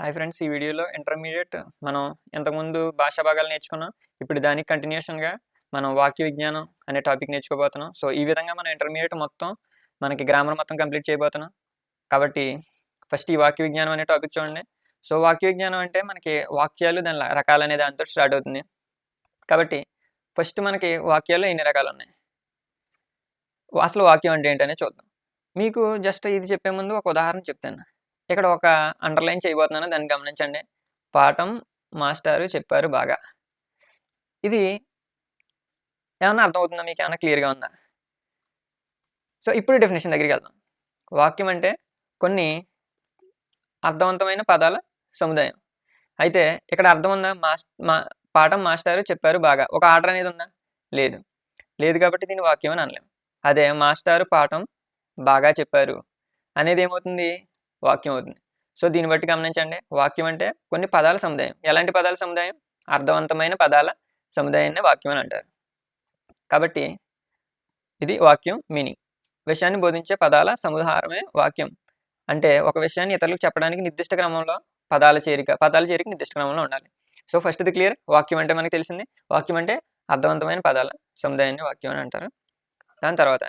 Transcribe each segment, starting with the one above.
Hi friends ఈ వీడియోలో intermediate మనం ఇంతకుముందు భాషా భాగాలు నేర్చుకున్నాం. ఇప్పుడు దానికి కంటిన్యూషన్గా మనం వాక్య విజ్ఞానం అనే టాపిక్ నేర్చుకోబోతున్నాం. సో ఈ విధంగా మనం ఇంటర్మీడియట్ మొత్తం మనకి గ్రామర్ మొత్తం కంప్లీట్ చేయబోతున్నాం. కాబట్టి ఫస్ట్ ఈ వాక్య విజ్ఞానం అనే టాపిక్ చూడండి. సో వాక్య విజ్ఞానం అంటే మనకి వాక్యాలు దాని రకాలు అనే దాంతో స్టార్ట్ అవుతుంది. కాబట్టి ఫస్ట్ మనకి వాక్యాలు ఎన్ని రకాలు ఉన్నాయి? అసలు వాక్యం అంటే ఏంటనే చూద్దాం. మీకు జస్ట్ ఇది చెప్పే ముందు ఒక ఉదాహరణ చెప్తాను. ఇక్కడ ఒక అండర్లైన్ చేయబోతున్నాను దాన్ని గమనించండి. పాఠం మాస్టారు చెప్పారు బాగా. ఇది ఏమన్నా అర్థమవుతుందా మీకు? ఏమైనా క్లియర్గా ఉందా? సో ఇప్పుడు డెఫినేషన్ దగ్గరికి వెళ్దాం. వాక్యం అంటే కొన్ని అర్థవంతమైన పదాల సముదాయం. అయితే ఇక్కడ అర్థం ఉందా? మాస్ మా పాఠం మాస్టారు చెప్పారు బాగా. ఒక ఆర్డర్ అనేది ఉందా? లేదు. లేదు కాబట్టి దీన్ని వాక్యం అని అనలేము అదే మాస్టారు పాఠం బాగా చెప్పారు. అనేది ఏమవుతుంది? వాక్యం అవుతుంది. సో దీన్ని బట్టి గమనించండి. వాక్యం అంటే కొన్ని పదాల సముదాయం. ఎలాంటి పదాల సముదాయం? అర్థవంతమైన పదాల సముదాయాన్ని వాక్యం అని అంటారు. కాబట్టి ఇది వాక్యం మీనింగ్. విషయాన్ని బోధించే పదాల సముదారమే వాక్యం. అంటే ఒక విషయాన్ని ఇతరులకు చెప్పడానికి నిర్దిష్ట క్రమంలో పదాల చేరిక పదాల చేరిక నిర్దిష్ట క్రమంలో ఉండాలి. సో ఫస్ట్ ఇది క్లియర్? వాక్యం అంటే మనకి తెలిసింది. వాక్యం అంటే అర్థవంతమైన పదాల సముదాయాన్ని వాక్యం అని అంటారు. దాని తర్వాత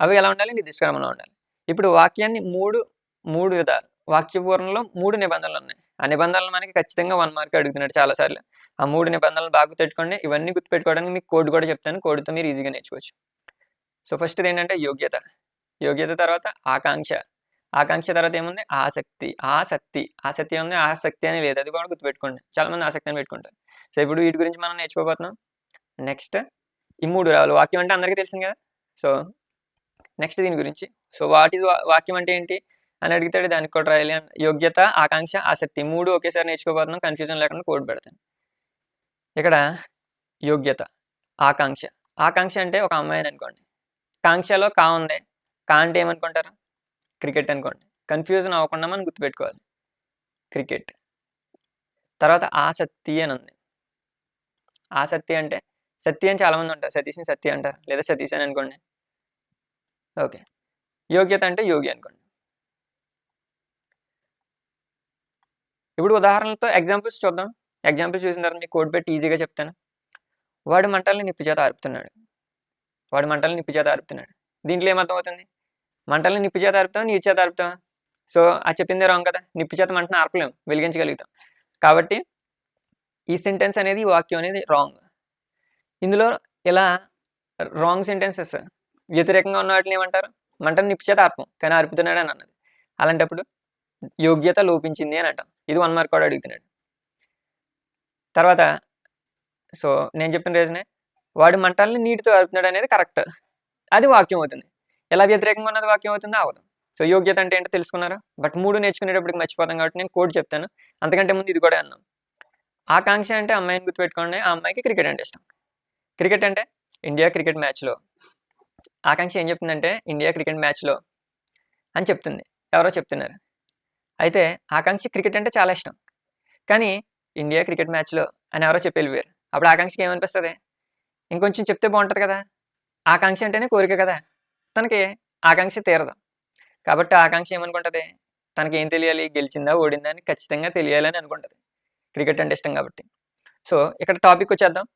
అవి ఎలా ఉండాలి? నిర్దిష్ట క్రమంలో ఉండాలి. ఇప్పుడు వాక్యాన్ని మూడు మూడు విధాలు వాక్యపూర్ణంలో మూడు నిబంధనలు ఉన్నాయి. ఆ నిబంధనలు మనకి ఖచ్చితంగా వన్ మార్క్ అడుగుతున్నాడు చాలాసార్లు. ఆ మూడు నిబంధనలు బాగా తెచ్చుకోండి ఇవన్నీ గుర్తుపెట్టుకోవడానికి మీకు కోడ్ కూడా చెప్తాను. కోడ్తో మీరు ఈజీగా నేర్చుకోవచ్చు. సో ఫస్ట్ ఏంటంటే యోగ్యత. యోగ్యత తర్వాత ఆకాంక్ష. ఆకాంక్ష తర్వాత ఏముంది? ఆసక్తి. ఆసక్తి. ఆసక్తి ఉంది ఆసక్తి అని లేదు. అది కూడా గుర్తుపెట్టుకోండి. చాలా మంది ఆసక్తి అని పెట్టుకుంటారు. సో ఇప్పుడు వీటి గురించి మనం నేర్చుకోబోతున్నాం. నెక్స్ట్ ఈ మూడు రావాలి. వాక్యం అంటే అందరికీ తెలిసింది కదా? సో నెక్స్ట్ దీని గురించి. సో వాటి వాక్యం అంటే ఏంటి? అని అడిగితే దానికి కూడా రాయాలి. యోగ్యత ఆకాంక్ష ఆసక్తి మూడు ఒకేసారి నేర్చుకోబోతున్నాం. కన్ఫ్యూజన్ లేకుండా కోడ్ పెడతాను. ఇక్కడ యోగ్యత ఆకాంక్ష. ఆకాంక్ష అంటే ఒక అమ్మాయిని అనుకోండి. కాంక్షలో కా ఉంది? కా అంటే ఏమనుకుంటారు? క్రికెట్ అనుకోండి. కన్ఫ్యూజన్ అవ్వకుండా మనం గుర్తుపెట్టుకోవాలి. క్రికెట్. తర్వాత ఆసక్తి అని ఉంది. ఆసక్తి అంటే సత్య అని చాలామంది ఉంటారు. సతీష్ని సత్య అంటారు. లేదా సతీష్ అని అనుకోండి. ఓకే. యోగ్యత అంటే యోగి అనుకోండి. ఇప్పుడు ఉదాహరణలతో ఎగ్జాంపుల్స్ చూద్దాం. ఎగ్జాంపుల్స్ చూసిన తర్వాత మీకు కోడ్ పెట్టి ఈజీగా చెప్తాను. వాడు మంటల్ని నిప్పు చేత ఆరుపుతున్నాడు. వాడు మంటల్ని నిప్పు చేత ఆరుపుతున్నాడు. దీంట్లో ఏమర్థం అవుతుంది మంటల్ని నిప్పు చేత ఆరుపుతాం నీరు చేత ఆరుపుతాం సో అది చెప్పిందే రాంగ్ కదా. నిప్పు చేత మంటను ఆర్పలేము. వెలిగించగలుగుతాం. కాబట్టి ఈ సెంటెన్స్ అనేది వాక్యం అనేది రాంగ్ ఇందులో ఇలా రాంగ్ సెంటెన్సెస్ వ్యతిరేకంగా ఉన్న వాటిని ఏమంటారు? మంటను నిప్పు చేత ఆర్పం. కానీ ఆర్పుతున్నాడు అని అన్నది. అలాంటప్పుడు యోగ్యత లోపించింది అని అంటాం. ఇది వన్ మార్క్ కూడా అడుగుతున్నాడు. తర్వాత సో నేను చెప్పిన రీజనే వాడు మంటల్ని నీటితో అరుపుతున్నాడు అనేది కరెక్ట్ అది వాక్యం అవుతుంది. ఎలా వ్యతిరేకంగా ఉన్నది వాక్యం అవుతుందో అవదు సో యోగ్యత అంటే ఏంటో తెలుసుకున్నారు? బట్ మూడు నేర్చుకునేటప్పటికి మర్చిపోతాం కాబట్టి నేను కోడ్ చెప్తాను. అంతకంటే ముందు ఇది కూడా అన్నాం. ఆకాంక్ష అంటే అమ్మాయిని గుర్తుపెట్టుకోండి. ఆ అమ్మాయికి క్రికెట్ అంటే ఇష్టం. క్రికెట్ అంటే ఇండియా క్రికెట్ మ్యాచ్లో ఆకాంక్ష ఏం చెప్తుందంటే ఇండియా క్రికెట్ మ్యాచ్లో అని చెప్తుంది. ఎవరో చెప్తున్నారు. అయితే ఆకాంక్ష క్రికెట్ అంటే చాలా ఇష్టం. కానీ ఇండియా క్రికెట్ మ్యాచ్లో అని ఎవరో చెప్పి వెళ్ళిపోయారు అప్పుడు ఆకాంక్షకి ఏమనిపిస్తుంది? ఇంకొంచెం చెప్తే బాగుంటుంది కదా. ఆకాంక్ష అంటేనే కోరిక కదా. తనకి ఆకాంక్ష తీరదు. కాబట్టి ఆకాంక్ష ఏమనుకుంటుంది? తనకి ఏం తెలియాలి? గెలిచిందా? ఓడిందా? అని ఖచ్చితంగా తెలియాలని అనుకుంటుంది. క్రికెట్ అంటే ఇష్టం కాబట్టి. సో ఇక్కడ టాపిక్ వచ్చేద్దాం.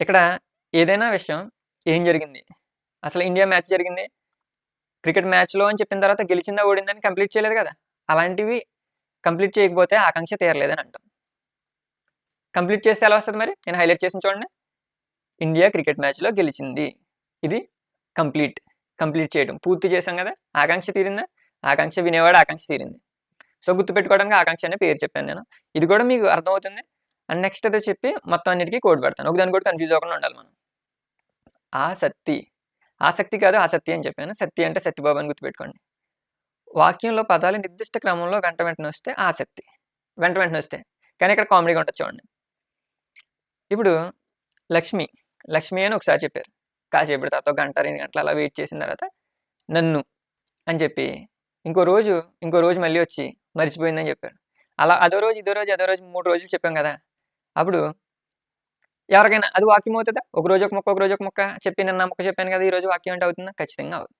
ఇక్కడ ఏదైనా విషయం ఏం జరిగింది? అసలు ఇండియా మ్యాచ్ జరిగింది? క్రికెట్ మ్యాచ్లో అని చెప్పిన తర్వాత గెలిచిందా? ఓడిందని కంప్లీట్ చేయలేదు కదా. అలాంటివి కంప్లీట్ చేయకపోతే ఆకాంక్ష తీరలేదని అంటాం కంప్లీట్ చేస్తే ఎలా వస్తుంది మరి? నేను హైలైట్ చేసిన చూడండి. ఇండియా క్రికెట్ మ్యాచ్లో గెలిచింది. ఇది కంప్లీట్ కంప్లీట్ చేయడం. పూర్తి చేసాం కదా? ఆకాంక్ష తీరిందా? ఆకాంక్ష వినేవాడు ఆకాంక్ష తీరింది. సో గుర్తుపెట్టుకోవడానికి ఆకాంక్ష అనే పేరు చెప్పాను నేను. ఇది కూడా మీకు అర్థమవుతుంది. అండ్ నెక్స్ట్ అదే చెప్పి మొత్తం అన్నిటికీ కోడ్ పెడతాను. ఒకదాని కూడా కన్ఫ్యూజ్ అవ్వకుండా ఉండాలి మనం. ఆసక్తి. ఆసక్తి కాదు ఆసక్తి అని చెప్పాను. సత్తి అంటే సత్యబాబు అని గుర్తుపెట్టుకోండి. వాక్యంలో పదాలు నిర్దిష్ట క్రమంలో వెంట వెంటనే వస్తే ఆసక్తి. వెంట వెంటనే వస్తే. కానీ ఇక్కడ కామెడీగా ఉంటుంది చూడండి. ఇప్పుడు లక్ష్మి లక్ష్మి అని ఒకసారి చెప్పారు. కాసేపటి తర్వాత గంట రెండు గంటలు అలా వెయిట్ చేసిన తర్వాత నన్ను అని చెప్పి ఇంకో రోజు ఇంకో రోజు మళ్ళీ వచ్చి మర్చిపోయిందని చెప్పాడు. అలా అదో రోజు ఇదో రోజు అదో రోజు మూడు రోజులు చెప్పాం కదా. అప్పుడు ఎవరికైనా అది వాక్యం అవుతుందా? ఒక రోజు ఒక మొక్క ఒక రోజు ఒక మొక్క చెప్పి నిన్న మొక్క చెప్పాను కదా ఈ రోజు వాక్యం అంటే అవుతుందా? ఖచ్చితంగా అవుతుంది.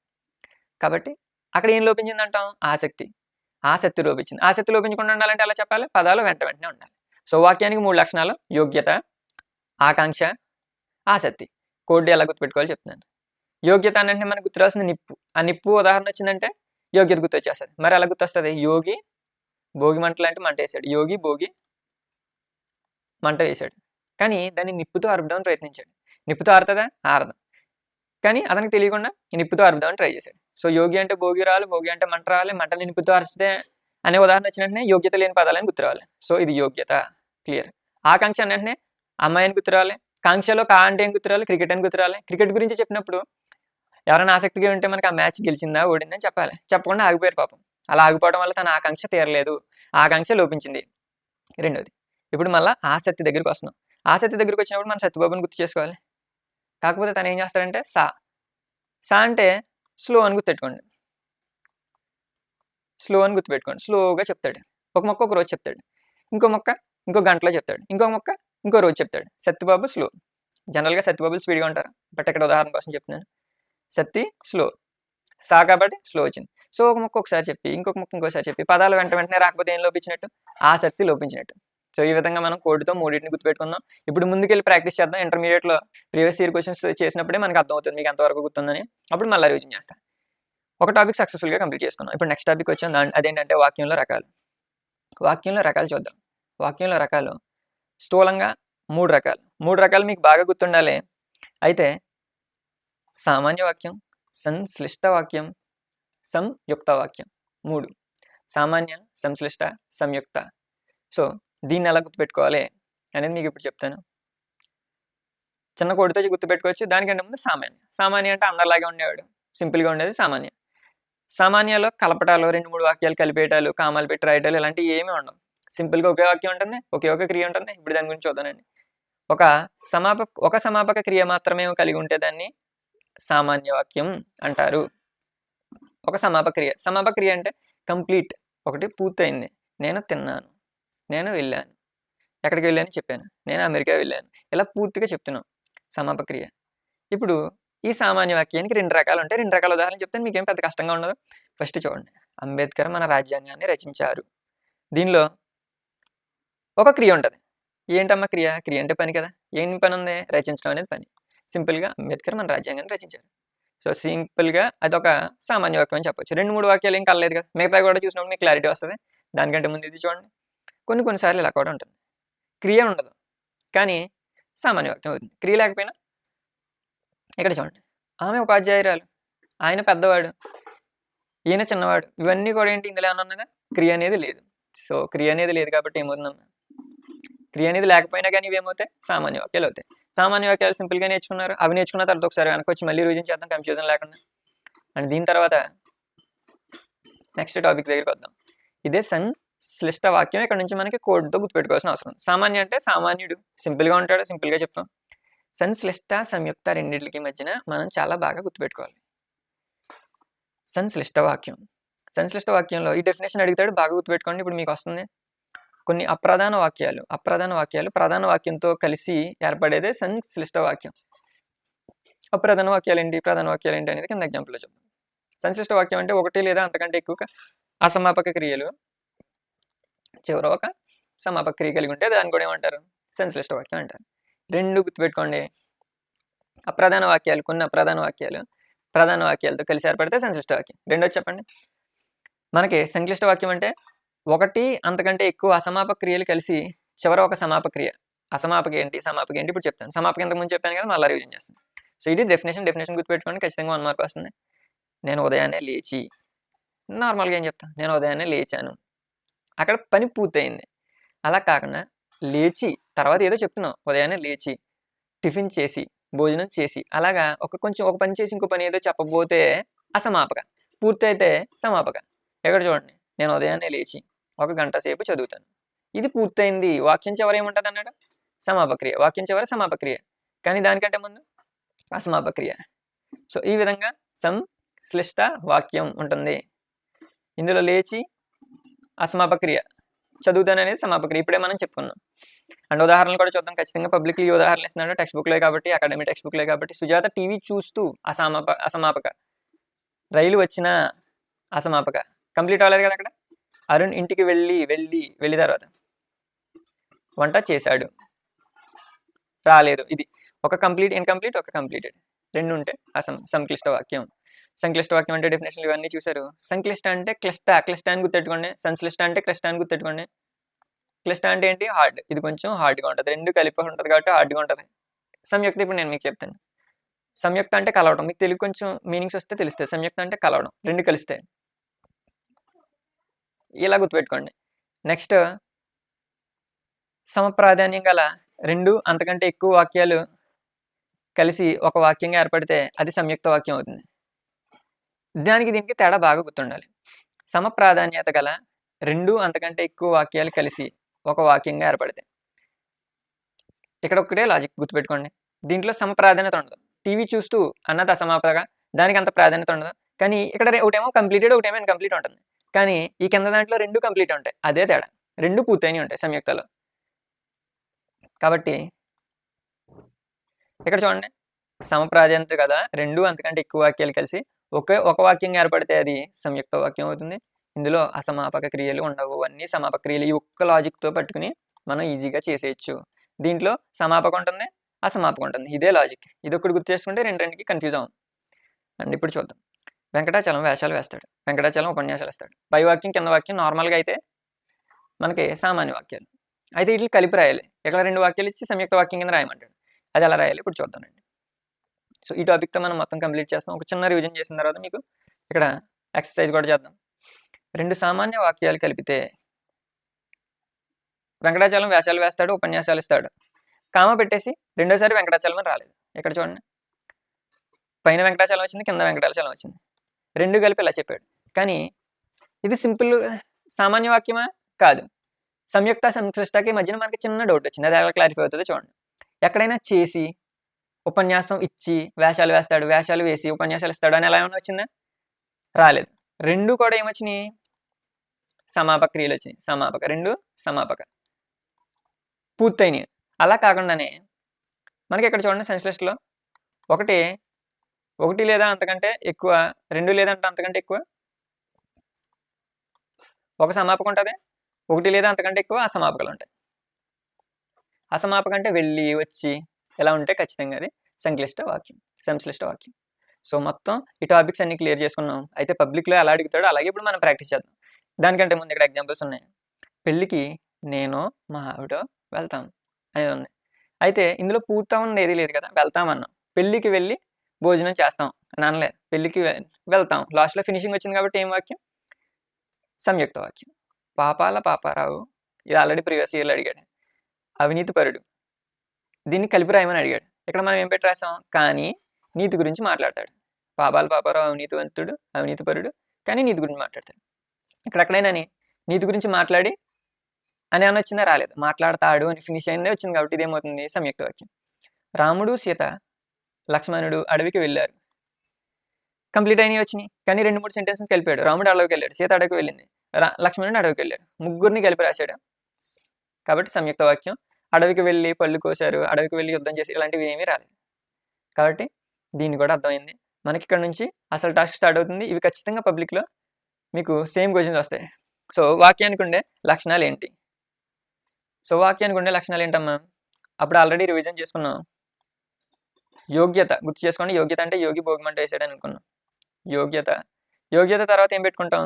కాబట్టి అక్కడ ఏం లోపించింది అంటాం ఆసక్తి. ఆసక్తి లోపించింది. ఆసక్తి లోపించకుండా ఉండాలంటే ఎలా చెప్పాలి? పదాలు వెంట వెంటనే ఉండాలి. సో వాక్యానికి మూడు లక్షణాలు. యోగ్యత ఆకాంక్ష ఆసక్తి. కోడ్ ఎలా గుర్తుపెట్టుకోవాలి చెప్తున్నాను. యోగ్యత అంటే మనకు గుర్తురాల్సిన నిప్పు. ఆ నిప్పు ఉదాహరణ వచ్చిందంటే యోగ్యత గుర్తొచ్చేస్తుంది మరి ఎలా గుర్తొస్తుంది? యోగి భోగి మంటలు అంటే మంట వేసాడు. యోగి భోగి మంట వేసాడు. కానీ దాన్ని నిప్పుతో అరపడానికి ప్రయత్నించాడు. నిప్పుతో ఆరుతుందా? ఆరదు. కానీ అతనికి తెలియకుండా నిప్పుతో అరుపుదామని ట్రై చేశాడు. సో యోగి అంటే భోగి రావాలి భోగి అంటే మంట రావాలి మంటలు నిప్పుతో అరిచితే అనే ఉదాహరణ వచ్చినట్టునే యోగ్యత లేని పదాలని గుర్తురావాలి. సో ఇది యోగ్యత. క్లియర్ ఆకాంక్ష అంటే అమ్మాయిని గుర్తురాలి కాంక్షలో కా అంటే ఏం గుర్తురాలి క్రికెట్ అని గుర్తురాలి క్రికెట్ గురించి చెప్పినప్పుడు ఎవరైనా ఆసక్తిగా ఉంటే మనకి ఆ మ్యాచ్ గెలిచిందా ఓడిందని చెప్పాలి. చెప్పకుండా ఆగిపోయారు పాపం. అలా ఆగిపోవడం వల్ల తన ఆకాంక్ష తీరలేదు. ఆకాంక్ష లోపించింది. రెండోది. ఇప్పుడు మళ్ళీ ఆసక్తి దగ్గరికి వస్తున్నాం. ఆసక్తి దగ్గరికి వచ్చినప్పుడు మనం సత్యబాబుని గుర్తు చేసుకోవాలి. కాకపోతే తను ఏం చేస్తాడంటే సా. సా అంటే స్లో అని గుర్తుపెట్టుకోండి. స్లో అని గుర్తుపెట్టుకోండి. స్లోగా చెప్తాడు. ఒక మొక్క ఒక రోజు చెప్తాడు. ఇంకో మొక్క ఇంకో గంటలో చెప్తాడు. ఇంకో మొక్క ఇంకో రోజు చెప్తాడు. సత్యబాబు స్లో. జనరల్గా సత్యబాబులు స్పీడ్గా ఉంటారు. బట్ ఇక్కడ ఉదాహరణ కోసం చెప్తున్నాను. సత్తి స్లో. సా కాబట్టి స్లో వచ్చింది. సో ఒక మొక్క ఒకసారి చెప్పి ఇంకొక మొక్క ఇంకోసారి చెప్పి పదాలు వెంట వెంటనే రాకపోతే ఏం లోపించినట్టు? ఆసక్తి లోపించినట్టు. సో ఈ విధంగా మనం కోడ్తో మూడింటిని గుర్తుపెట్టుకుందాం. ఇప్పుడు ముందుకెళ్ళి ప్రాక్టీస్ చేద్దాం. ఇంటర్మీడియట్లో ప్రీవియస్ ఇయర్ క్వశ్చన్స్ చేసినప్పుడే మనకు అర్థమవుతుంది మీకు ఎంతవరకు గుర్తుందని. అప్పుడు మళ్ళీ రివిజన్ చేస్తాను ఒక టాపిక్ సక్సెస్ఫుల్గా కంప్లీట్ చేసుకున్నాం ఇప్పుడు నెక్స్ట్ టాపిక్ వచ్చాం అదేంటంటే వాక్యంలో రకాలు. వాక్యంలో రకాలు చూద్దాం. వాక్యంలో రకాలు. స్థూలంగా మూడు రకాలు. మూడు రకాలు మీకు బాగా గుర్తుండాలి. అయితే సామాన్య వాక్యం సంశ్లిష్ట వాక్యం సంయుక్త వాక్యం. మూడు. సామాన్య సంశ్లిష్ట సంయుక్త. సో దీన్ని ఎలా గుర్తుపెట్టుకోవాలి అనేది మీకు ఇప్పుడు చెప్తాను. చిన్న కోడితో గుర్తుపెట్టుకోవచ్చు. దానికంటే ముందు సామాన్య. సామాన్య అంటే అందరిలాగే ఉండేవాడు. సింపుల్గా ఉండేది సామాన్య. సామాన్యలో కలపటాలు రెండు మూడు వాక్యాలు కలిపేయటాలు కామాలు పెట్టి రాయటాలు ఇలాంటివి ఏమీ ఉండవు. సింపుల్గా ఒకే వాక్యం ఉంటుంది ఒకే ఒక క్రియ ఉంటుంది. ఇప్పుడు దాని గురించి చూద్దానండి ఒక సమాపక ఒక సమాపక క్రియ మాత్రమే కలిగి ఉంటే దాన్ని సామాన్య వాక్యం అంటారు. ఒక సమాపక్రియ సమాపక్రియ క్రియ అంటే కంప్లీట్. ఒకటి పూర్తయింది. నేను తిన్నాను. నేను వెళ్ళాను. ఎక్కడికి వెళ్ళాను చెప్పాను. నేను అమెరికా వెళ్ళాను. ఇలా పూర్తిగా చెప్తున్నాం సమాపక్రియ ఇప్పుడు ఈ సామాన్య వాక్యానికి రెండు రకాలు ఉంటాయి. రెండు రకాల ఉదాహరణ చెప్తే మీకేం పెద్ద కష్టంగా ఉండదు. ఫస్ట్ చూడండి. అంబేద్కర్ మన రాజ్యాంగాన్ని రచించారు. దీనిలో ఒక క్రియ ఉంటుంది. ఏంటమ్మా క్రియ? క్రియ అంటే పని కదా. ఏం పని ఉంది? రచించడం అనేది పని. సింపుల్గా అంబేద్కర్ మన రాజ్యాంగాన్ని రచించారు. సో సింపుల్గా అదొక సామాన్య వాక్యం అని చెప్పొచ్చు. రెండు మూడు వాక్యాలు ఏం కలలేదు కదా. మిగతా కూడా చూసినప్పుడు మీకు క్లారిటీ వస్తుంది. దానికంటే ముందు ఇది చూడండి. కొన్ని కొన్నిసార్లు ఇలా కూడా ఉంటుంది. క్రియ ఉండదు. కానీ సామాన్య వాక్యం అవుతుంది. క్రియ లేకపోయినా ఇక్కడ చూడండి. ఆమె ఉపాధ్యాయురాలు. ఆయన పెద్దవాడు. ఈయన చిన్నవాడు. ఇవన్నీ కూడా ఏంటి ఇందులో ఏమన్నా ఉన్నదా క్రియ అనేది లేదు. సో క్రియ అనేది లేదు కాబట్టి ఏమవుతుందమ్మా? క్రియ అనేది లేకపోయినా కానీ ఇవేమవుతాయి? సామాన్య వాక్యాలు అవుతాయి. సామాన్య వాక్యాలు సింపుల్గా నేర్చుకున్నారు. అవి నేర్చుకున్న తర్వాత ఒకసారి వెనకొచ్చి వచ్చి మళ్ళీ రివిజన్ చేద్దాం. కన్ఫ్యూజన్ లేకుండా. అండ్ దీని తర్వాత నెక్స్ట్ టాపిక్ దగ్గరికి వద్దాం. ఇదే సన్ శ్లిష్ట వాక్యం ఇక్కడ నుంచి మనకి కోడ్తో గుర్తుపెట్టుకోవాల్సిన అవసరం ఉంది. సామాన్య అంటే సామాన్యుడు. సింపుల్గా ఉంటాడు? సింపుల్గా చెప్తాం. సంశ్లిష్ట సంయుక్త రెండింటికి మధ్యన మనం చాలా బాగా గుర్తుపెట్టుకోవాలి. సంశ్లిష్ట వాక్యం. సంశ్లిష్ట వాక్యంలో ఈ డెఫినేషన్ అడుగుతాడు బాగా గుర్తుపెట్టుకోండి ఇప్పుడు మీకు వస్తుంది. కొన్ని అప్రధాన వాక్యాలు అప్రధాన వాక్యాలు ప్రధాన వాక్యంతో కలిసి ఏర్పడేదే సంశ్లిష్ట వాక్యం. అప్రధాన వాక్యాలు ఏంటి ప్రధాన వాక్యాలు ఏంటి అనేది కింద ఎగ్జాంపుల్లో చెప్తాం సంశ్లిష్ట వాక్యం అంటే ఒకటి లేదా అంతకంటే ఎక్కువ అసమాపక క్రియలు చివర ఒక సమాపక క్రియ కలిగి ఉంటే దాన్ని కూడా ఏమంటారు? సంశ్లిష్ట వాక్యం అంటారు. రెండు గుర్తుపెట్టుకోండి. అప్రధాన వాక్యాలు కొన్ని అప్రధాన వాక్యాలు ప్రధాన వాక్యాలతో కలిసి ఏర్పడితే సంక్లిష్ట వాక్యం. రెండోది చెప్పండి. మనకి సంక్లిష్ట వాక్యం అంటే ఒకటి అంతకంటే ఎక్కువ అసమాపక క్రియలు కలిసి చివర ఒక సమాపక క్రియ అసమాపక ఏంటి? సమాపక ఏంటి? ఇప్పుడు చెప్తాను. సమాపక ఇంతకు ముందు చెప్పాను కదా మళ్ళీ రివిజన్ చేస్తాను. సో ఇది డెఫినేషన్. డెఫినేషన్ గుర్తుపెట్టుకోండి. ఖచ్చితంగా వన్ మార్క్ వస్తుంది. నేను ఉదయాన్నే లేచి నార్మల్గా ఏం చెప్తాను? నేను ఉదయాన్నే లేచాను. అక్కడ పని పూర్తయింది. అలా కాకుండా లేచి తర్వాత ఏదో చెప్తున్నాం ఉదయాన్నే లేచి టిఫిన్ చేసి భోజనం చేసి అలాగా ఒక కొంచెం ఒక పని చేసి ఇంకో పని ఏదో చెప్పబోతే అసమాపక. పూర్తయితే సమాపక. ఎక్కడ చూడండి నేను ఉదయాన్నే లేచి ఒక గంట సేపు చదువుతాను. ఇది పూర్తయింది. వాక్యం చివర ఏముంటుంది అన్నాడు? సమాపక్రియ వాక్యం చివర సమాపక్రియ కానీ దానికంటే ముందు అసమాపక్రియ సో ఈ విధంగా సంశ్లిష్ట వాక్యం ఉంటుంది. ఇందులో లేచి అసమాపక్రియ చదువుతాను అనేది సమాపక్రియ. ఇప్పుడే మనం చెప్పుకున్నాం. అండ్ ఉదాహరణలు కూడా చూద్దాం. ఖచ్చితంగా పబ్లిక్లీ ఈ ఉదాహరణ ఇస్తున్నాడు. టెక్స్ట్ బుక్లే కాబట్టి అకాడమీ టెక్స్ట్ బుక్లే కాబట్టి సుజాత టీవీ చూస్తూ అసమాప అసమాపక రైలు వచ్చిన అసమాపక కంప్లీట్ అవ్వలేదు కదా అక్కడ? అరుణ్ ఇంటికి వెళ్ళి వెళ్ళి వెళ్ళి తర్వాత. వంట చేశాడు. రాలేదు. ఇది ఒక కంప్లీట్ ఇన్కంప్లీట్ ఒక కంప్లీటెడ్. రెండు ఉంటే అసం సంక్లిష్ట వాక్యం. సంక్లిష్ట వాక్యం అంటే డెఫినేషన్ ఇవన్నీ చూశారు. సంక్లిష్ట అంటే క్లిష్ట క్లిష్ట అని గుర్తెట్టుకోండి. సంశ్లిష్ట అంటే క్లిష్ట అని గుర్తెట్టుకోండి. క్లిష్ట అంటే ఏంటి? హార్డ్ ఇది కొంచెం హార్డ్గా ఉంటుంది. రెండు కలిపి ఉంటుంది కాబట్టి హార్డ్గా ఉంటుంది. సంయుక్త ఇప్పుడు నేను మీకు చెప్తాను. సంయుక్త అంటే కలవడం. మీకు తెలుగు కొంచెం మీనింగ్స్ వస్తే తెలుస్తాయి. సంయుక్త అంటే కలవడం. రెండు కలిస్తాయి ఇలా గుర్తుపెట్టుకోండి. నెక్స్ట్ సమప్రాధాన్యం గల రెండు అంతకంటే ఎక్కువ వాక్యాలు కలిసి ఒక వాక్యంగా ఏర్పడితే అది సంయుక్త వాక్యం అవుతుంది. దానికి దీనికి తేడా బాగా గుర్తుండాలి. సమప్రాధాన్యత గల రెండు అంతకంటే ఎక్కువ వాక్యాలు కలిసి ఒక వాక్యంగా ఏర్పడితే ఇక్కడ ఒకటే లాజిక్ గుర్తుపెట్టుకోండి. దీంట్లో సమప్రాధాన్యత ఉండదు. టీవీ చూస్తూ అన్నది అసమాప్తగా దానికి అంత ప్రాధాన్యత ఉండదు. కానీ ఇక్కడ ఒకటేమో కంప్లీటెడ్ ఒకటేమో ఇన్కంప్లీట్ ఉంటుంది. కానీ ఈ కింద దాంట్లో రెండు కంప్లీట్ ఉంటాయి. అదే తేడా. రెండు పూర్తయినవి ఉంటాయి సంయుక్తలో. కాబట్టి ఇక్కడ చూడండి. సమప్రాధాన్యత కదా రెండు అంతకంటే ఎక్కువ వాక్యాలు కలిసి ఒకే ఒక వాక్యంగా ఏర్పడితే అది సంయుక్త వాక్యం అవుతుంది. ఇందులో అసమాపక క్రియలు ఉండవు. అన్నీ సమాపక క్రియలు ఈ ఒక్క లాజిక్తో పట్టుకుని మనం ఈజీగా చేసేయచ్చు. దీంట్లో సమాపక ఉంటుంది అసమాపక ఉంటుంది. ఇదే లాజిక్. ఇది ఒకటి గుర్తు చేసుకుంటే రెండు రెండుకి కన్ఫ్యూజ్ అవ్వం. అండ్ ఇప్పుడు చూద్దాం. వెంకటాచలం వేషాలు వేస్తాడు. వెంకటాచలం ఉపన్యాసాలు వేస్తాడు. పై వాక్యం కింద వాక్యం నార్మల్గా అయితే మనకి సామాన్య వాక్యాలు. అయితే వీటిని కలిపి రాయాలి. ఇక్కడ రెండు వాక్యాలు ఇచ్చి సంయుక్త వాక్యం కింద రాయమంటాడు. అది ఎలా రాయాలి? ఇప్పుడు చూద్దామండి. సో ఈ టాపిక్తో మనం మొత్తం కంప్లీట్ చేస్తాం ఒక చిన్న రివిజన్ చేసిన తర్వాత మీకు ఇక్కడ ఎక్సర్సైజ్ కూడా చేద్దాం. రెండు సామాన్య వాక్యాలు కలిపితే వెంకటాచలం వేషాలు వేస్తాడు ఉపన్యాసాలు ఇస్తాడు. కామ పెట్టేసి రెండోసారి వెంకటాచలం అని రాలేదు. ఇక్కడ చూడండి. పైన వెంకటాచలం వచ్చింది కింద వెంకటాచలం వచ్చింది. రెండు కలిపి ఇలా చెప్పాడు. కానీ ఇది సింపుల్ సామాన్య వాక్యమా? కాదు. సంయుక్త సంక్లిష్టకి మధ్యన మనకి చిన్న డౌట్ వచ్చింది. అది ఎలా క్లారిఫై అవుతుందో చూడండి. ఎక్కడైనా చేసి ఉపన్యాసం ఇచ్చి వేషాలు వేస్తాడు వేషాలు వేసి ఉపన్యాసాలు ఇస్తాడు అని ఎలా ఏమైనా వచ్చిందా? రాలేదు. రెండు కూడా ఏమొచ్చినాయి? సమాపక క్రియలు వచ్చినాయి. సమాపక రెండు సమాపక. పూర్తయినాయి. అలా కాకుండానే మనకి ఇక్కడ చూడండి సెన్స్లిస్ట్లో ఒకటి ఒకటి లేదా అంతకంటే ఎక్కువ రెండు లేదంటే అంతకంటే ఎక్కువ? ఒక సమాపక ఉంటుంది ఒకటి లేదా అంతకంటే ఎక్కువ అసమాపకలు ఉంటాయి. అసమాపక అంటే వెళ్ళి వచ్చి ఎలా ఉంటే ఖచ్చితంగా అది సంక్లిష్ట వాక్యం సంశ్లిష్ట వాక్యం. సో మొత్తం ఈ టాపిక్స్ అన్ని క్లియర్ చేసుకున్నాం. అయితే పబ్లిక్లో ఎలా అడుగుతాడో అలాగే ఇప్పుడు మనం ప్రాక్టీస్ చేద్దాం. దానికంటే ముందు ఇక్కడ ఎగ్జాంపుల్స్ ఉన్నాయి. పెళ్ళికి నేను మా ఆవిడ వెళ్తాం అనేది ఉంది. అయితే ఇందులో పూర్తా ఏది లేదు కదా వెళ్తాం అన్నాం. పెళ్ళికి వెళ్ళి భోజనం చేస్తాం అని అనలేదు. పెళ్ళికి వెళ్తాం. లాస్ట్లో ఫినిషింగ్ వచ్చింది కాబట్టి ఏం వాక్యం? సంయుక్త వాక్యం. పాపాల పాపారావు ఇది ఆల్రెడీ ప్రీవియస్ ఇయర్లో అడిగాడు. అవినీతి పరుడు. దీన్ని కలిపి రాయమని అడిగాడు. ఇక్కడ మనం ఏం పెట్టి రాసాం కానీ నీతి గురించి మాట్లాడతాడు. పాపాలు పాపారావు అవినీతివంతుడు అవినీతిపరుడు కానీ నీతి గురించి మాట్లాడతాడు. ఇక్కడ నీతి గురించి మాట్లాడి అని అని వచ్చిందా? రాలేదు. మాట్లాడతాడు అని ఫినిష్ అయిందే వచ్చింది కాబట్టి ఇదేమవుతుంది? సంయుక్త వాక్యం. రాముడు సీత లక్ష్మణుడు అడవికి వెళ్ళారు. కంప్లీట్ అయినవి వచ్చినాయి. కానీ రెండు మూడు సెంటెన్సెస్ కలిపాడు. రాముడు అడవికి వెళ్ళాడు. సీత అడవికి వెళ్ళింది. లక్ష్మణుడు అడవికి వెళ్ళాడు. ముగ్గురిని కలిపి రాశాడు. కాబట్టి సంయుక్త వాక్యం అడవికి వెళ్ళి పళ్ళు కోసారు అడవికి వెళ్ళి యుద్ధం చేసి ఇలాంటివి ఏమీ రాలేదు. కాబట్టి దీన్ని కూడా అర్థమైంది. మనకి ఇక్కడ నుంచి అసలు టాస్క్ స్టార్ట్ అవుతుంది. ఇవి ఖచ్చితంగా పబ్లిక్లో మీకు సేమ్ క్వశ్చన్స్ వస్తాయి. సో వాక్యానికి ఉండే లక్షణాలు ఏంటి? సో వాక్యానికి ఉండే లక్షణాలు ఏంటమ్మా? అప్పుడు ఆల్రెడీ రివిజన్ చేసుకున్నాం. యోగ్యత. గుర్తు చేసుకోండి. యోగ్యత అంటే యోగి భోగిమంట వేసాడని అనుకున్నాం. యోగ్యత. యోగ్యత తర్వాత ఏం పెట్టుకుంటాం?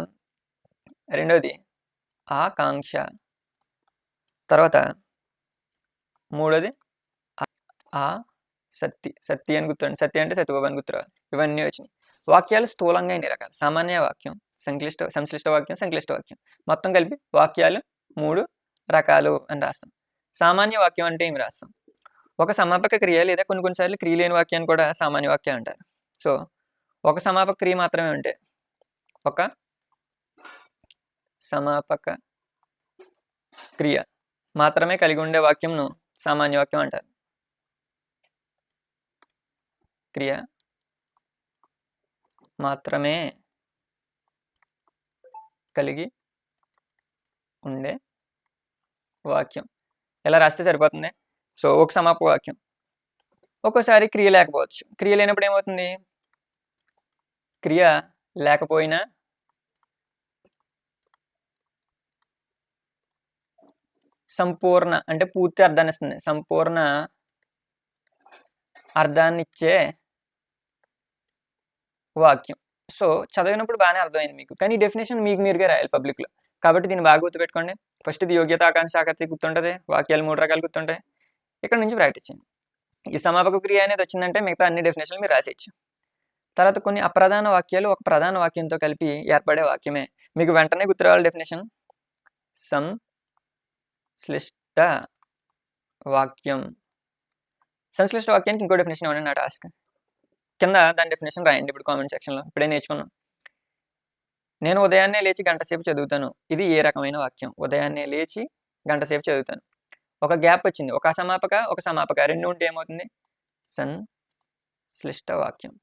రెండోది ఆకాంక్ష. తర్వాత మూడోది? ఆ- సత్తి సత్తి అని గుర్తుండి సత్తి అంటే సత్యబాబు అని గుర్తురావాలి. ఇవన్నీ వచ్చినాయి. వాక్యాలు స్థూలంగా ఎన్ని రకాలు? సామాన్య వాక్యం సంక్లిష్ట సంశ్లిష్ట వాక్యం సంక్లిష్ట వాక్యం. మొత్తం కలిపి వాక్యాలు మూడు రకాలు అని రాస్తాం. సామాన్య వాక్యం అంటే ఏమి రాస్తాం? ఒక సమాపక క్రియ లేదా కొన్ని కొన్నిసార్లు క్రియ లేని వాక్యాన్ని కూడా సామాన్య వాక్యం అంటారు. సో ఒక సమాపక క్రియ మాత్రమే ఉంటే ఒక సమాపక క్రియ మాత్రమే కలిగి ఉండే వాక్యంను సామాన్య వాక్యం అంటారు. క్రియ మాత్రమే కలిగి ఉండే వాక్యం. ఎలా రాస్తే సరిపోతుంది? సో ఒక సమాప వాక్యం. ఒక్కోసారి క్రియ లేకపోవచ్చు. క్రియ లేనప్పుడు ఏమవుతుంది? క్రియ లేకపోయినా సంపూర్ణ అంటే పూర్తి అర్థాన్ని ఇస్తుంది. సంపూర్ణ అర్థాన్ని ఇచ్చే వాక్యం. సో చదివినప్పుడు బాగానే అర్థమైంది మీకు. కానీ డెఫినేషన్ మీకు మీరుగా రాయాలి పబ్లిక్లో కాబట్టి దీన్ని బాగా గుర్తుపెట్టుకోండి. ఫస్ట్ ఇది యోగ్యత ఆకాంక్ష ఆకర్తి గుర్తుంటుంది. వాక్యాలు మూడు రకాలు గుర్తుంటాయి. ఇక్కడ నుంచి ప్రాక్టీస్ చేయండి. ఈ సమాపక క్రియ అనేది వచ్చిందంటే మిగతా అన్ని డెఫినేషన్లు మీరు రాసేయచ్చు తర్వాత కొన్ని అప్రధాన వాక్యాలు ఒక ప్రధాన వాక్యంతో కలిపి ఏర్పడే వాక్యమే. మీకు వెంటనే గుర్తురావాలి డెఫినేషన్ సం శ్లిష్ట వాక్యం. సంశ్లిష్ట వాక్యానికి ఇంకో డెఫినేషన్ ఇవ్వండి నా టాస్క్ కింద దాని డెఫినేషన్ రాయండి ఇప్పుడు కామెంట్ సెక్షన్లో ఇప్పుడే నేర్చుకున్నాం. నేను ఉదయాన్నే లేచి గంట సేపు చదువుతాను. ఇది ఏ రకమైన వాక్యం? ఉదయాన్నే లేచి గంట సేపు చదువుతాను. ఒక గ్యాప్ వచ్చింది. ఒక అసమాపక ఒక సమాపక. రెండు ఉంటే ఏమవుతుంది? సన్ శ్లిష్ట వాక్యం.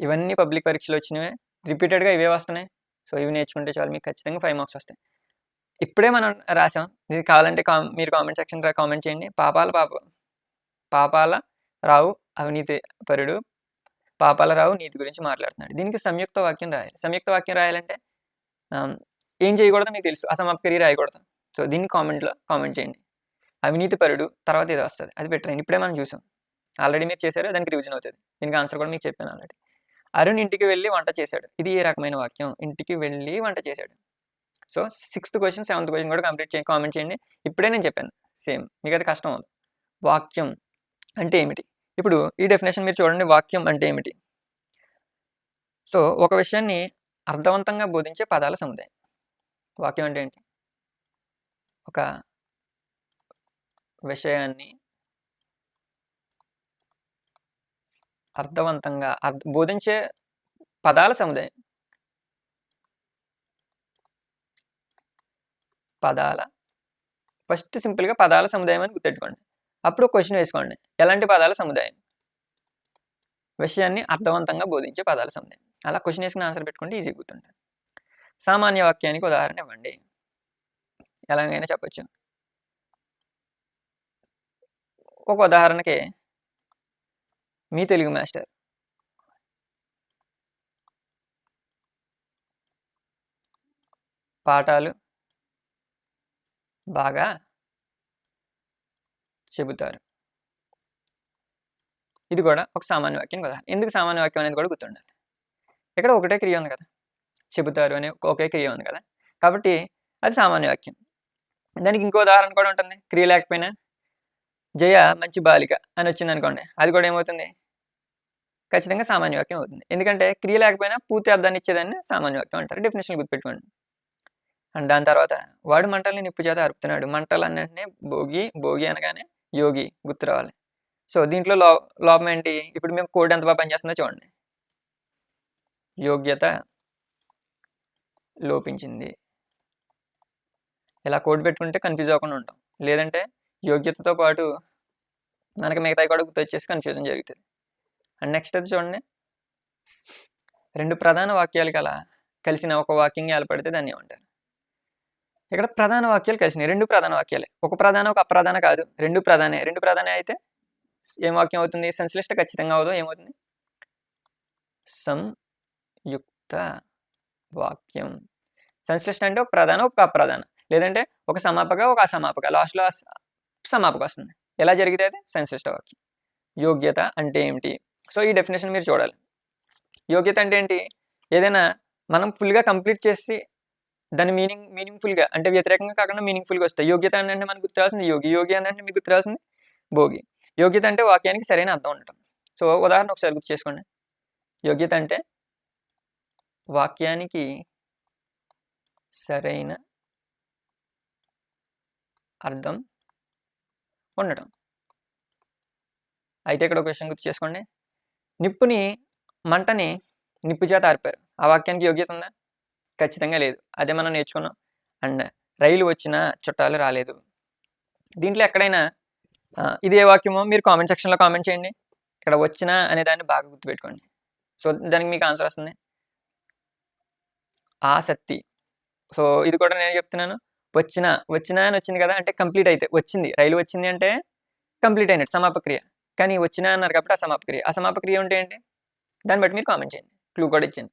ఇవన్నీ పబ్లిక్ పరీక్షలు వచ్చినవే. రిపీటెడ్గా ఇవే వస్తున్నాయి. సో ఇవి నేర్చుకుంటే చాలు మీకు ఖచ్చితంగా ఫైవ్ మార్క్స్ వస్తాయి. ఇప్పుడే మనం రాసాం. ఇది కావాలంటే కా మీరు కామెంట్ సెక్షన్ కామెంట్ చేయండి. పాపాల పాప పాపాల రావు అవినీతి పరుడు పాపాల రావు నీతి గురించి మాట్లాడుతున్నాడు. దీనికి సంయుక్త వాక్యం రాయాలి. సంయుక్త వాక్యం రాయాలంటే ఏం చేయకూడదు మీకు తెలుసు. అసమాప్కరి రాయకూడదు. సో దీన్ని కామెంట్లో కామెంట్ చేయండి. అవినీతి పరుడు తర్వాత ఇది వస్తుంది. అది పెట్టండి. ఇప్పుడే మనం చూసాం. ఆల్రెడీ మీరు చేశారు దానికి రివిజన్ అవుతుంది. దీనికి ఆన్సర్ కూడా మీకు చెప్పాను ఆల్రెడీ అరుణ్ ఇంటికి వెళ్ళి వంట చేశాడు. ఇది ఏ రకమైన వాక్యం? ఇంటికి వెళ్ళి వంట చేశాడు. So sixth question seventh question కూడా కంప్లీట్ చేయండి కామెంట్ చేయండి. ఇప్పుడే నేను చెప్పాను. సేమ్. మీకు అది కష్టం అవుతుంది వాక్యం అంటే ఏమిటి? ఇప్పుడు ఈ డెఫినేషన్ మీరు చూడండి వాక్యం అంటే ఏమిటి? సో ఒక విషయాన్ని అర్థవంతంగా బోధించే పదాల సముదాయం. వాక్యం అంటే ఏంటి? ఒక విషయాన్ని అర్థవంతంగా అర్థ బోధించే పదాల సముదాయం. పదాల. ఫస్ట్ సింపుల్గా పదాల సముదాయం అని గుర్తెట్టుకోండి అప్పుడు క్వశ్చన్ వేసుకోండి. ఎలాంటి పదాల సముదాయం? విషయాన్ని అర్థవంతంగా బోధించే పదాల సముదాయం. అలా క్వశ్చన్ వేసుకుని ఆన్సర్ పెట్టుకుంటే ఈజీ గుర్తుంటుంది. సామాన్య వాక్యానికి ఉదాహరణ ఇవ్వండి. ఎలాగైనా చెప్పొచ్చు. ఒక ఉదాహరణకి మీ తెలుగు మాస్టర్. పాఠాలు బాగా చెబుతారు. ఇది కూడా ఒక సామాన్య వాక్యం కదా. ఎందుకు సామాన్య వాక్యం అనేది కూడా గుర్తుండాలి. ఇక్కడ ఒకటే క్రియ ఉంది కదా. చెబుతారు అనే ఒకే క్రియ ఉంది కదా. కాబట్టి అది సామాన్య వాక్యం. దానికి ఇంకో ఉదాహరణ కూడా ఉంటుంది. క్రియ లేకపోయినా జయ మంచి బాలిక అని వచ్చింది అనుకోండి అది కూడా ఏమవుతుంది? ఖచ్చితంగా సామాన్య వాక్యం అవుతుంది. ఎందుకంటే క్రియ లేకపోయినా పూర్తి అర్థాన్ని ఇచ్చేదాన్ని సామాన్య వాక్యం అంటారు. డెఫినేషన్ గుర్తుపెట్టుకోండి. అండ్ దాని తర్వాత వాడు మంటల్ని నిప్పు చేత అరుపుతున్నాడు. మంటలు అన్నింటినీ భోగి భోగి అనగానే యోగి గుర్తు రావాలి. సో దీంట్లో లో లోపం ఏంటి? ఇప్పుడు మేము కోడ్ ఎంత బాగా పనిచేస్తుందో చూడండి. యోగ్యత లోపించింది. ఇలా కోడ్ పెట్టుకుంటే కన్ఫ్యూజ్ అవ్వకుండా ఉంటాం. లేదంటే యోగ్యతతో పాటు మనకి మిగతా కూడా గుర్తొచ్చేసి కన్ఫ్యూజన్ జరుగుతుంది. అండ్ నెక్స్ట్ అది చూడండి. రెండు ప్రధాన వాక్యాలు కల కలిసిన ఒక వాక్యంగా ఏర్పడితే దాన్ని ఏమంటారు? ఇక్కడ ప్రధాన వాక్యాలు కలిసినాయి. రెండు ప్రధాన వాక్యాలే. ఒక ప్రధాన ఒక అప్రధాన కాదు. రెండు ప్రధానే. రెండు ప్రధాన అయితే ఏం వాక్యం అవుతుంది? సంశ్లిష్ట ఖచ్చితంగా అవుదో ఏమవుతుంది? సంయుక్త వాక్యం. సంశ్లిష్ట అంటే ఒక ప్రధాన ఒక అప్రధాన. లేదంటే ఒక సమాపక ఒక అసమాపక. లాస్ట్లో సమాపక వస్తుంది ఎలా జరిగితే అది? సంశ్లిష్ట వాక్యం. యోగ్యత అంటే ఏమిటి? సో ఈ డెఫినేషన్ మీరు చూడాలి. యోగ్యత అంటే ఏంటి? ఏదైనా మనం ఫుల్గా కంప్లీట్ చేసి దాని మీనింగ్ మీనింగ్ఫుల్గా అంటే వ్యతిరేకంగా కాకుండా మీనింగ్ఫుల్గా వస్తాయి. యోగ్యత అంటే మనకు గుర్తురాల్సింది యోగి. యోగి అని అంటే మీకు గుర్తురాల్సింది భోగి. యోగ్యత అంటే వాక్యానికి సరైన అర్థం ఉండటం. సో ఉదాహరణ ఒకసారి గుర్తు చేసుకోండి. యోగ్యత అంటే వాక్యానికి సరైన అర్థం ఉండటం అయితే ఇక్కడ ఒక విషయం గుర్తు చేసుకోండి. నిప్పుని మంటని నిప్పు చేత ఆర్పారు. ఆ వాక్యానికి యోగ్యత ఉందా? ఖచ్చితంగా లేదు. అదే మనం నేర్చుకున్నాం. అండ్ రైలు వచ్చిన చుట్టాలు రాలేదు. దీంట్లో ఎక్కడైనా ఇదే వాక్యమో మీరు కామెంట్ సెక్షన్లో కామెంట్ చేయండి. ఇక్కడ వచ్చిన అనే దాన్ని బాగా గుర్తుపెట్టుకోండి. సో దానికి మీకు ఆన్సర్ వస్తుంది. ఆసక్తి సో ఇది కూడా నేను చెప్తున్నాను. వచ్చిన వచ్చిన అని వచ్చింది కదా అంటే కంప్లీట్ అయితే వచ్చింది. రైలు వచ్చింది అంటే కంప్లీట్ అయినట్టు సమాపక్రియ. కానీ వచ్చిన అన్నారు కాబట్టి అసమాపక్రియ. అసమాపక్రియ ఉంటే ఏంటి? దాన్ని బట్టి మీరు కామెంట్ చేయండి. క్లూ కూడా ఇచ్చింది.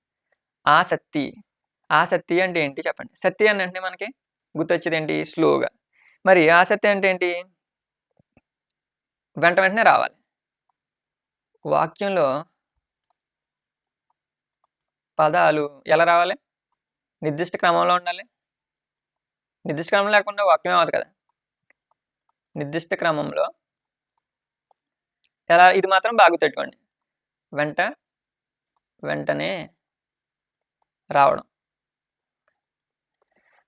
ఆసక్తి ఆసక్తి అంటే ఏంటి చెప్పండి. సత్తి అని అంటే మనకి గుర్తొచ్చేది ఏంటి స్లోగా. మరి ఆసక్తి అంటే ఏంటి? వెంట వెంటనే రావాలి. వాక్యంలో పదాలు ఎలా రావాలి? నిర్దిష్ట క్రమంలో ఉండాలి. నిర్దిష్ట క్రమం లేకుండా వాక్యం అవ్వదు కదా? నిర్దిష్ట క్రమంలో ఎలా? ఇది మాత్రం బాగా గుర్తెట్టుకోండి వెంట వెంటనే రావడం.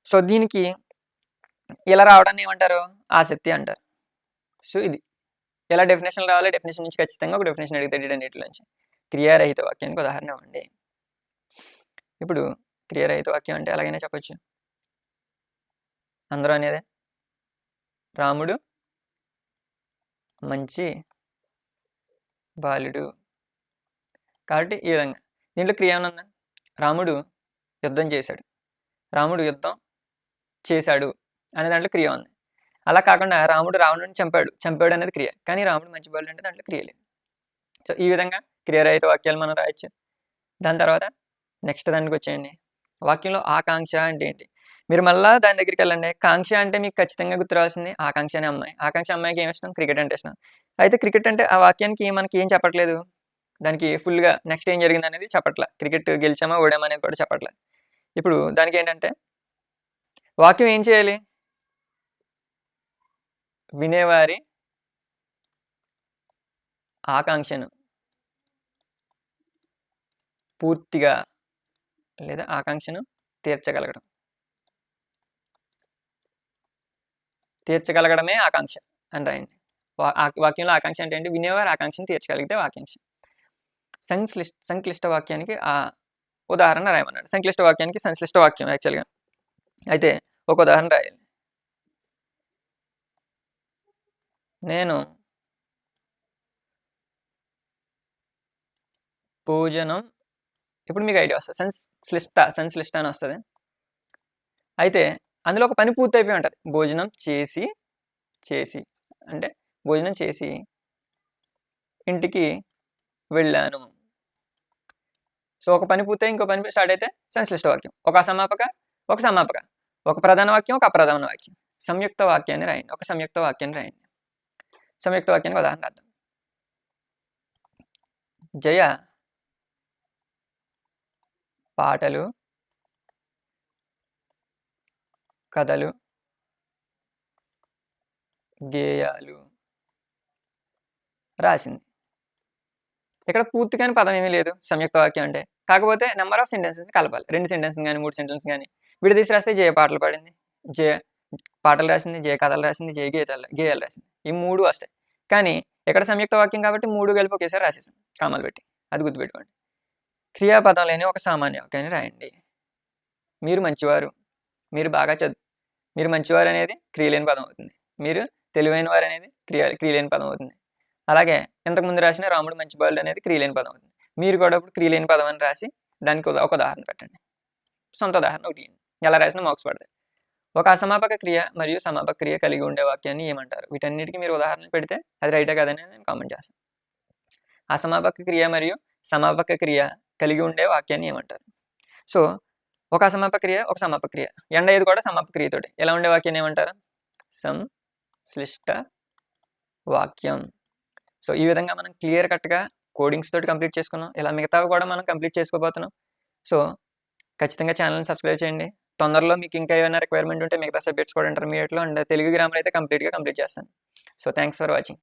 సో దీనికి ఇలా రావడాన్ని ఏమంటారు? ఆసక్తి అంటారు. సో ఇది. ఎలా డెఫినేషన్ రావాలి? డెఫినేషన్ నుంచి ఖచ్చితంగా ఒక డెఫినేషన్ అడిగితే అన్నిటి నుంచి. క్రియారహిత వాక్యానికి ఉదాహరణ ఇవ్వండి. ఇప్పుడు క్రియారహిత వాక్యం అంటే ఎలాగైనా చెప్పొచ్చు. అందరూ అనేదే? రాముడు మంచి బాలుడు. కాబట్టి ఈ విధంగా. దీంట్లో క్రియ ఏమన్నా రాముడు యుద్ధం చేశాడు. రాముడు యుద్ధం చేశాడు అనే దాంట్లో క్రియ ఉంది. అలా కాకుండా రాముడు రావణుని చంపాడు. చంపాడు అనేది క్రియ. కానీ రాముడు మంచి బాలుడు అంటే దాంట్లో క్రియ లేదు. సో ఈ విధంగా క్రియరహిత వాక్యాలు మనం రాయొచ్చు. దాని తర్వాత నెక్స్ట్ దానికి వచ్చేయండి. వాక్యంలో ఆకాంక్ష అంటే ఏంటి? మీరు మళ్ళీ దాని దగ్గరికి వెళ్ళండి. కాంక్ష అంటే మీకు ఖచ్చితంగా గుర్తురావాల్సింది ఆకాంక్ష అనే అమ్మాయి. ఆకాంక్ష అమ్మాయికి ఏమి ఇష్టం? క్రికెట్ అంటే ఇష్టం. అయితే క్రికెట్ అంటే ఆ వాక్యానికి మనకి ఏం చెప్పట్లేదు? దానికి ఫుల్గా నెక్స్ట్ ఏం జరిగింది అనేది చెప్పట్లే. క్రికెట్ గెలిచామా ఓడామా అనేది కూడా చెప్పట్లే. ఇప్పుడు దానికి ఏంటంటే వాక్యం ఏం చేయాలి? వినేవారి ఆకాంక్షను పూర్తిగా లేదా ఆకాంక్షను తీర్చగలగడం. తీర్చగలగడమే ఆకాంక్ష అని రాయండి. వాక్యంలో ఆకాంక్ష అంటే ఏంటి? వినేవారు ఆకాంక్షను తీర్చగలిగితే వాక్యాంక్ష సంక్లిష్ట సంక్లిష్ట వాక్యానికి ఆ ఉదాహరణ రాయమన్నాడు. సంక్లిష్ట వాక్యానికి సంక్లిష్ట వాక్యం యాక్చువల్గా. అయితే ఒక ఉదాహరణ రాయాలి. నేను భోజనం ఇప్పుడు మీకు ఐడియా వస్తుంది. సంశ్లిష్ట సంశ్లిష్ట అని వస్తుంది. అయితే అందులో ఒక పని పూర్తి అయిపోయి ఉంటుంది. భోజనం చేసి చేసి అంటే భోజనం చేసి ఇంటికి వెళ్ళాను. సో ఒక పని పూర్తయి ఇంకో పని స్టార్ట్ అయితే సంశ్లిష్ట వాక్యం. ఒక అసమాపక ఒక సమాపక. ఒక ప్రధాన వాక్యం ఒక అప్రధాన వాక్యం. సంయుక్త వాక్యాన్ని రాయండి. ఒక సంయుక్త వాక్యాన్ని రాయండి. సంయుక్త వాక్యానికి ఉదాహరణ అర్థం జయ పాటలు కథలు గేయాలు రాసింది. ఇక్కడ పూర్తిగానే పదం ఏమీ లేదు సంయుక్త వాక్యం అంటే. కాకపోతే నెంబర్ ఆఫ్ సెంటెన్సెస్ కలపాలి. రెండు సెంటెన్స్ కానీ మూడు సెంటెన్స్ కానీ విడదీసి రాస్తే జయ పాటలు పాడింది. జయ పాటలు రాసింది జయ కథలు రాసింది జయ గీతాలు గేయాలు రాసింది. ఈ మూడు వస్తాయి కానీ ఇక్కడ సంయుక్త వాక్యం కాబట్టి మూడు కలిపి ఒకేసారి రాసేసాం కామలు పెట్టి. అది గుర్తుపెట్టుకోండి. క్రియాపదం లేని ఒక సామాన్య వాక్యాన్ని రాయండి. మీరు మంచివారు. మీరు బాగా చదువు మీరు మంచివారు అనేది క్రియలేని పదం అవుతుంది. మీరు తెలివైన వారు అనేది క్రియ క్రియలేని పదం అవుతుంది. అలాగే ఇంతకుముందు రాసిన రాముడు మంచి బాలుడు అనేది క్రియలేని పదం అవుతుంది. మీరు కూడా ఇప్పుడు క్రియలేని పదం అని రాసి దానికి ఒక ఉదాహరణ పెట్టండి. సొంత ఉదాహరణ ఒకటి ఎలా రాసినా మార్క్స్ పడతాయి. ఒక అసమాపక క్రియ మరియు సమాపక క్రియ కలిగి ఉండే వాక్యాన్ని ఏమంటారు? వీటన్నిటికీ మీరు ఉదాహరణలు పెడితే అది రైటే కదని నేను కామెంట్ చేస్తాను. అసమాపక క్రియ మరియు సమాపక క్రియ కలిగి ఉండే వాక్యాన్ని ఏమంటారు? సో ఒక అసమాపక్రియ ఒక సమాపక్రియ. ఎండ ఇది కూడా సమాపక్రియతోటి. ఎలా ఉండే వాక్యం ఏమంటారు? సంశ్లిష్ట వాక్యం. సో ఈ విధంగా మనం క్లియర్ కట్గా కోడింగ్స్ తోటి కంప్లీట్ చేసుకున్నాం. ఇలా మిగతావి కూడా మనం కంప్లీట్ చేసుకోబోతున్నాం. సో ఖచ్చితంగా ఛానల్ని సబ్స్క్రైబ్ చేయండి. తొందరలో మీకు ఇంకా ఏమైనా రిక్వైర్మెంట్ ఉంటే మిగతా సబ్జెక్ట్స్ కూడా ఇంటర్మీడియట్లో అండ్ తెలుగు గ్రామర్ అయితే కంప్లీట్గా కంప్లీట్ చేస్తాను. So thanks for watching